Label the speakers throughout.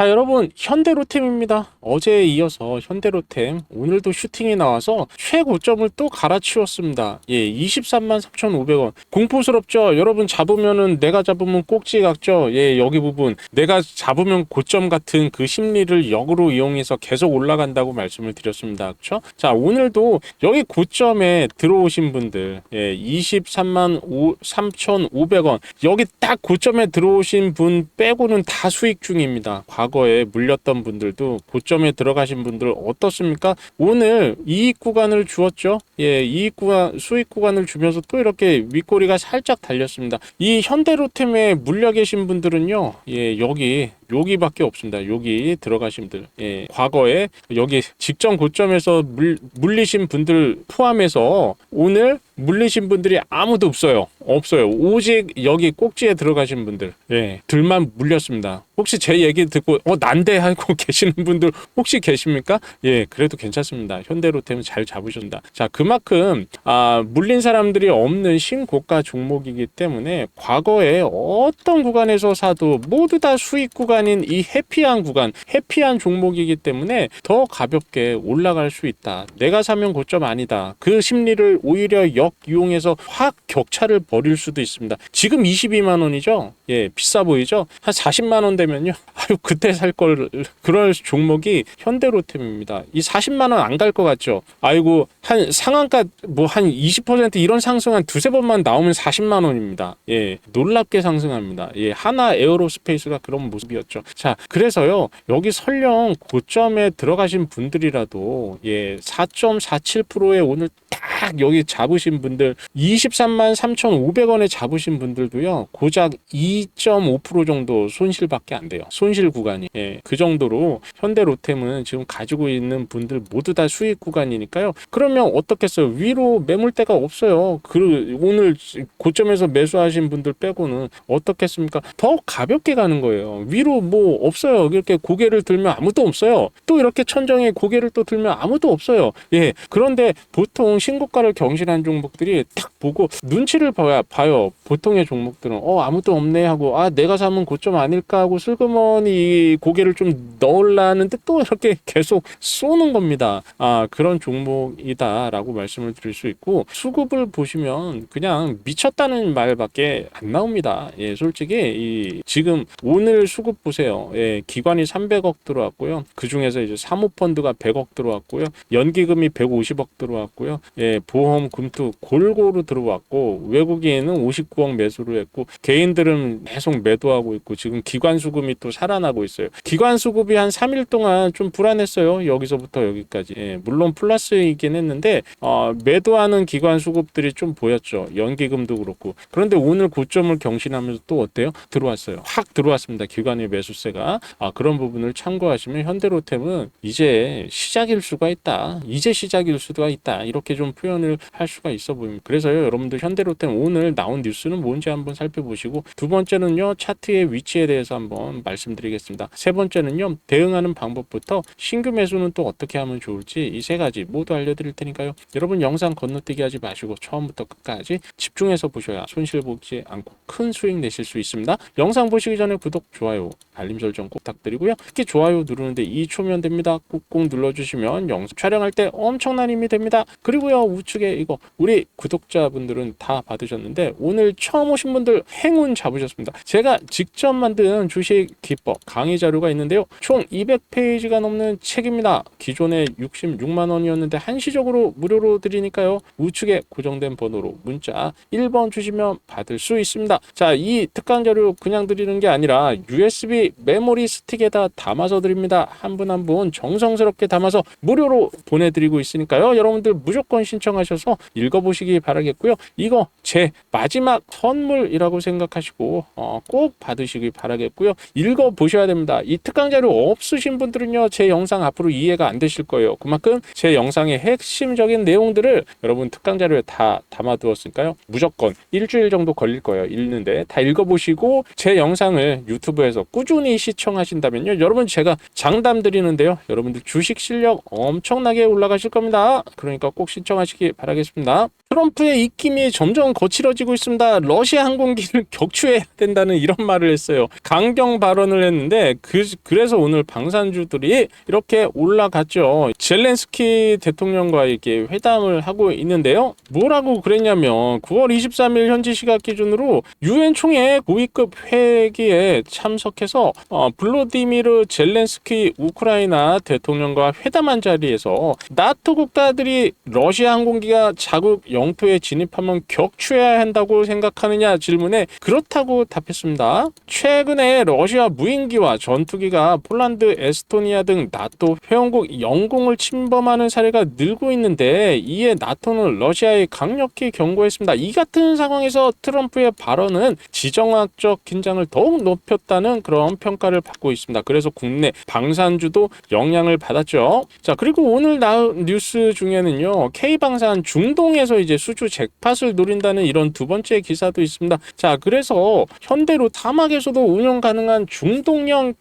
Speaker 1: 자 여러분 현대로템입니다. 어제에 이어서 현대로템 오늘도 슈팅이 나와서 최고점을 또 갈아치웠습니다. 예, 23만 3,500원. 공포스럽죠? 여러분 잡으면은 내가 잡으면 꼭지 같죠? 예, 여기 부분 내가 잡으면 고점 같은 그 심리를 역으로 이용해서 계속 올라간다고 말씀을 드렸습니다. 그렇죠? 자 오늘도 여기 고점에 들어오신 분들 예, 23만 3,500원 여기 딱 고점에 들어오신 분 빼고는 다 수익 중입니다. 과거 에 물렸던 분들도 고점에 들어가신 분들 어떻습니까? 오늘 이익 구간을 주었죠. 예, 이익 구간, 수익 구간을 주면서 또 이렇게 윗꼬리가 살짝 달렸습니다. 이 현대로템에 물려 계신 분들은요, 예, 여기 여기밖에 없습니다. 여기 들어가신 분들, 예, 과거에 여기 직전 고점에서 물, 물리신 분들 포함해서 오늘 물리신 분들이 아무도 없어요. 없어요. 오직 여기 꼭지에 들어가신 분들, 예, 들만 물렸습니다. 혹시 제 얘기 듣고 어 난데 하고 계시는 분들 혹시 계십니까? 예, 그래도 괜찮습니다. 현대로템은 잘 잡으신다. 자, 그만큼 아, 물린 사람들이 없는 신고가 종목이기 때문에 과거에 어떤 구간에서 사도 모두 다 수익 구간인 이 해피한 구간, 해피한 종목이기 때문에 더 가볍게 올라갈 수 있다. 내가 사면 고점 아니다. 그 심리를 오히려 역 이용해서 확 격차를 벌일 수도 있습니다. 지금 22만 원이죠. 예, 비싸 보이죠? 한 40만 원 되면요. 아유, 그때 살 걸 그럴 종목이 현대로템입니다. 이 40만 원 안 갈 것 같죠? 아이고, 한 상한가 뭐 한 20% 이런 상승 한 두세 번만 나오면 40만 원입니다. 예, 놀랍게 상승합니다. 예, 하나 에어로스페이스가 그런 모습이었죠. 자, 그래서요. 여기 설령 고점에 들어가신 분들이라도 예, 4.47%에 오늘 딱 여기 잡으 신 분들 23만 3,500원에 잡으신 분들도요. 고작 2.5% 정도 손실밖에 안 돼요. 손실 구간이. 예, 그 정도로 현대로템은 지금 가지고 있는 분들 모두 다 수익 구간이니까요. 그러면 어떻겠어요? 위로 매물대가 없어요. 그 오늘 고점에서 매수하신 분들 빼고는 어떻겠습니까? 더 가볍게 가는 거예요. 위로 뭐 없어요. 이렇게 고개를 들면 아무도 없어요. 또 이렇게 천정에 고개를 또 들면 아무도 없어요. 예. 그런데 보통 신고가를 경신한 종 목들이 딱 보고 눈치를 봐야 봐요. 보통의 종목들은 어 아무도 없네 하고 아 내가 사면 고점 아닐까 하고 슬그머니 고개를 좀 넣으려는데 또 이렇게 계속 쏘는 겁니다. 아 그런 종목이다라고 말씀을 드릴 수 있고 수급을 보시면 그냥 미쳤다는 말밖에 안 나옵니다. 예, 솔직히 이 지금 오늘 수급 보세요. 예, 기관이 300억 들어왔고요. 그 중에서 이제 사모펀드가 100억 들어왔고요. 연기금이 150억 들어왔고요. 예, 보험 금투 골고루 들어왔고 외국인은 59억 매수를 했고 개인들은 계속 매도하고 있고 지금 기관 수급이 또 살아나고 있어요. 기관 수급이 한 3일 동안 좀 불안했어요. 여기서부터 여기까지. 예, 물론 플러스이긴 했는데 어, 매도하는 기관 수급들이 좀 보였죠. 연기금도 그렇고. 그런데 오늘 고점을 경신하면서 또 어때요? 들어왔어요. 확 들어왔습니다. 기관의 매수세가. 아, 그런 부분을 참고하시면 현대로템은 이제 시작일 수가 있다. 이제 시작일 수가 있다. 이렇게 좀 표현을 할 수가 있어 보입니다. 그래서요, 여러분들 현대로템 오늘 나온 뉴스 는 뭔지 한번 살펴보시고 두 번째는요, 차트의 위치에 대해서 한번 말씀드리겠습니다. 세 번째는요, 대응하는 방법부터 신규 매수는 또 어떻게 하면 좋을지 이 세 가지 모두 알려드릴 테니까요. 여러분 영상 건너뛰기 하지 마시고 처음부터 끝까지 집중해서 보셔야 손실 보지 않고 큰 수익 내실 수 있습니다. 영상 보시기 전에 구독, 좋아요, 알림 설정 꼭 부탁드리고요. 특히 좋아요 누르는데 2초면 됩니다. 꾹꾹 눌러주시면 영상 촬영할 때 엄청난 힘이 됩니다. 그리고요 우측에 이거 우리 구독자분들은 다 받으셨는데 오늘 처음 오신 분들 행운 잡으셨습니다. 제가 직접 만든 주식 기법 강의 자료가 있는데요. 총 200페이지가 넘는 책입니다. 기존에 66만 원이었는데 한시적으로 무료로 드리니까요. 우측에 고정된 번호로 문자 1번 주시면 받을 수 있습니다. 자, 이 특강 자료 그냥 드리는 게 아니라 USB 메모리 스틱에다 담아서 드립니다. 한 분 한분 정성스럽게 담아서 무료로 보내드리고 있으니까요. 여러분들 무조건 신청하셔서 읽어보시기 바라겠고요. 이거 제 마지막 선물이라고 생각하시고 어, 꼭 받으시기 바라겠고요. 읽어 보셔야 됩니다. 이 특강 자료 없으신 분들은요. 제 영상 앞으로 이해가 안 되실 거예요. 그만큼 제 영상의 핵심적인 내용들을 여러분 특강 자료에 다 담아 두었으니까요. 무조건 일주일 정도 걸릴 거예요. 읽는데 다 읽어 보시고 제 영상을 유튜브에서 꾸준히 시청하신다면요. 여러분 제가 장담 드리는데요. 여러분들 주식 실력 엄청나게 올라가실 겁니다. 그러니까 꼭 신청하시기 바라겠습니다. 트럼프의 입김이 점점 거칠어지고 있습니다. 러시아 항공기를 격추해야 된다는 이런 말을 했어요. 강경 발언을 했는데 그 그래서 오늘 방산주들이 이렇게 올라갔죠. 젤렌스키 대통령과 이렇게 회담을 하고 있는데요. 뭐라고 그랬냐면 9월 23일 현지 시각 기준으로 유엔 총회 고위급 회기에 참석해서 어, 블로디미르 젤렌스키 우크라이나 대통령과 회담한 자리에서 나토 국가들이 러시아 항공기가 자국 영토에 진입하면 격추해야 한다고 생각 하느냐 질문에 그렇다고 답했습니다. 최근에 러시아 무인기와 전투기가 폴란드, 에스토니아 등 나토 회원국 영공을 침범하는 사례가 늘고 있는데 이에 나토는 러시아에 강력히 경고했습니다. 이 같은 상황에서 트럼프의 발언은 지정학적 긴장을 더욱 높였다는 그런 평가를 받고 있습니다. 그래서 국내 방산주도 영향을 받았죠. 자, 그리고 오늘 나온 뉴스 중에는요. K방산 중동에서 이제 수주 잭팟을 노린다는 이런 두 번째 기사도 있습니다. 자, 그래서 현대로 타막에서도 운영 가능한 중동형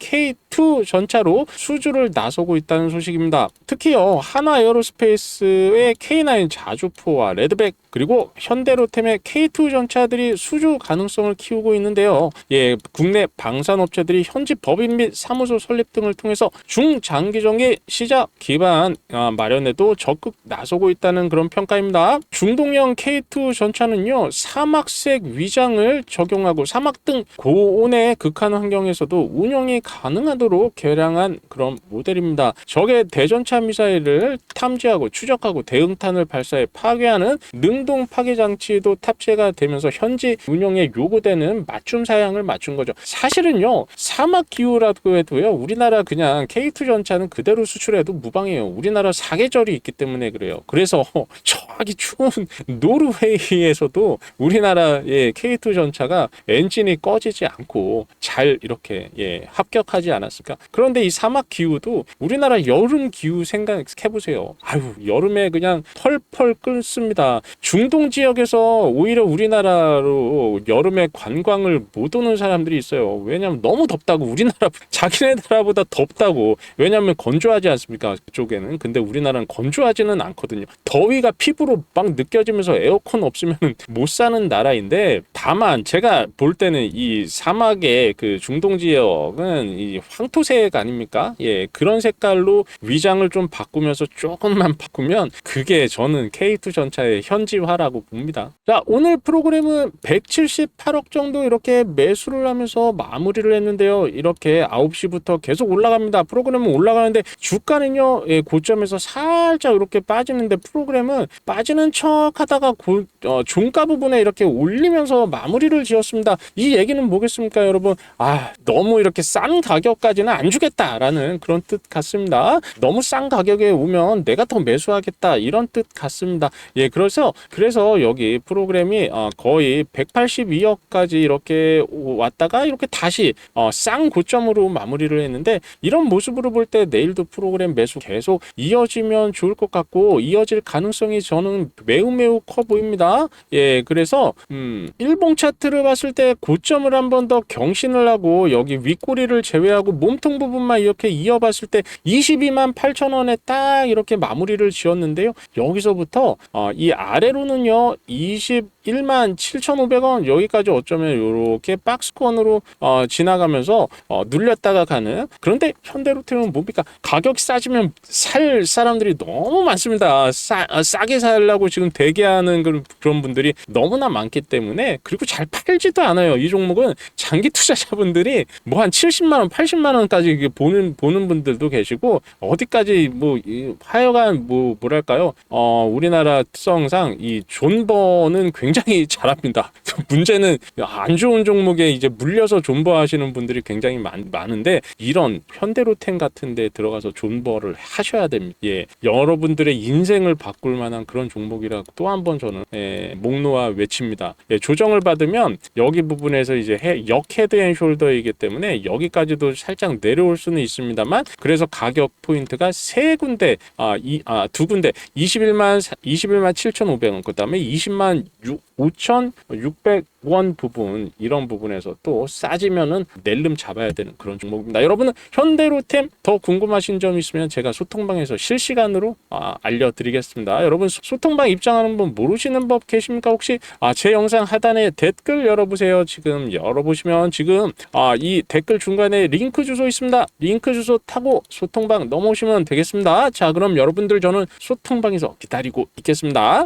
Speaker 1: K2 전차로 수주를 나서고 있다는 소식입니다. 특히요. 하나 에어로스페이스의 K9 자주포와 레드백 그리고 현대로템의 K2 전차들이 수주 가능성을 키우고 있는데요. 예, 국내 방산업체들이 현지 법인 및 사무소 설립 등을 통해서 중장기적인 시작 기반 아, 마련에도 적극 나서고 있다는 그런 평가입니다. 중동형 K2 전차는요, 사막색 위장을 적용하고 사막 등 고온의 극한 환경에서도 운영이 가능 하도록 개량한 그런 모델입니다. 적의 대전차 미사일을 탐지하고 추적하고 대응탄을 발사해 파괴하는 능동 파괴 장치도 탑재가 되면서 현지 운영에 요구되는 맞춤 사양을 맞춘 거죠. 사실은요 사막 기후라고 해도요 우리나라 그냥 K2 전차는 그대로 수출해도 무방해요. 우리나라 사계절이 있기 때문에 그래요. 그래서 저기 추운 노르웨이에서도 우리나라의 K2 전차가 엔진이 꺼지지 않고 잘 이렇게 예 합격하지 않았 을까? 그런데 이 사막 기후도 우리나라 여름 기후 생각해 보세요. 아유 여름에 그냥 펄펄 끓습니다. 중동 지역에서 오히려 우리나라로 여름에 관광을 못 오는 사람들이 있어요. 왜냐하면 너무 덥다고 우리나라 자기네 나라보다 덥다고 왜냐하면 건조하지 않습니까 그쪽에는 근데 우리나라는 건조하지는 않거든요. 더위가 피부로 막 느껴지면서 에어컨 없으면 못 사는 나라인데 다만 제가 볼 때는 이 사막의 그 중동 지역은 이 황토색 아닙니까? 예 그런 색깔로 위장을 좀 바꾸면서 조금만 바꾸면 그게 저는 K2 전차의 현지화라고 봅니다. 자, 오늘 프로그램은 178억 정도 이렇게 매수를 하면서 마무리를 했는데요. 이렇게 9시부터 계속 올라갑니다. 프로그램은 올라가는데 주가는요, 예, 고점에서 살짝 이렇게 빠지는데 프로그램은 빠지는 척 하다가 고, 어, 종가 부분에 이렇게 올리면서 마무리를 지었습니다. 이 얘기는 뭐겠습니까, 여러분? 아, 너무 이렇게 싼 가격까지 는 안 주겠다라는 그런 뜻 같습니다. 너무 싼 가격에 오면 내가 더 매수하겠다 이런 뜻 같습니다. 예, 그래서 그래서 여기 프로그램이 어, 거의 182억까지 이렇게 오- 왔다가 이렇게 다시 어, 쌍 고점으로 마무리를 했는데 이런 모습으로 볼 때 내일도 프로그램 매수 계속 이어지면 좋을 것 같고 이어질 가능성이 저는 매우 매우 커 보입니다. 예, 그래서 음, 일봉 차트를 봤을 때 고점을 한 번 더 경신을 하고 여기 윗꼬리를 제외하고 몸통 부분만 이렇게 이어봤을 때 22만 8천 원에 딱 이렇게 마무리를 지었는데요. 여기서부터 어, 이 아래로는요 21만 7,500원 여기까지 어쩌면 이렇게 박스권으로 어, 지나가면서 어, 눌렸다가 가는 그런데 현대로템은 뭡니까 가격 싸지면 살 사람들이 너무 많습니다. 싸, 아, 싸게 살려고 지금 대기하는 그런, 그런 분들이 너무나 많기 때문에 그리고 잘 팔지도 않아요. 이 종목은 장기 투자자분들이 뭐 한 70만 원, 80만 원까지 이게 보는 보는 분들도 계시고 어디까지 뭐 이, 하여간 뭐 뭐랄까요? 어 우리나라 특성상 이 존버는 굉장히 잘합니다. 문제는 안 좋은 종목에 이제 물려서 존버하시는 분들이 굉장히 많, 많은데 이런 현대로템 같은 데 들어가서 존버를 하셔야 됩니다. 예. 여러분들의 인생을 바꿀 만한 그런 종목이라 또 한 번 저는 예, 목 놓아 외칩니다. 예, 조정을 받으면 여기 부분에서 이제 해, 역 헤드 앤 숄더이기 때문에 여기까지도 살짝 내려올 수는 있습니다만 그래서 가격 포인트가 세 군데 아, 이, 아, 두 군데 21만 21만 7,500원 그다음에 20만 6 5,600 600원 부분 이런 부분에서 또 싸지면은 낼름 잡아야 되는 그런 종목입니다. 여러분은 현대로템 더 궁금하신 점 있으면 제가 소통방에서 실시간으로 아, 알려드리겠습니다. 여러분 소- 소통방 입장하는 분 모르시는 법 계십니까? 혹시 아, 제 영상 하단에 댓글 열어보세요. 지금 열어보시면 지금 아, 이 댓글 중간에 링크 주소 있습니다. 링크 주소 타고 소통방 넘어오시면 되겠습니다. 자, 그럼 여러분들 저는 소통방에서 기다리고 있겠습니다.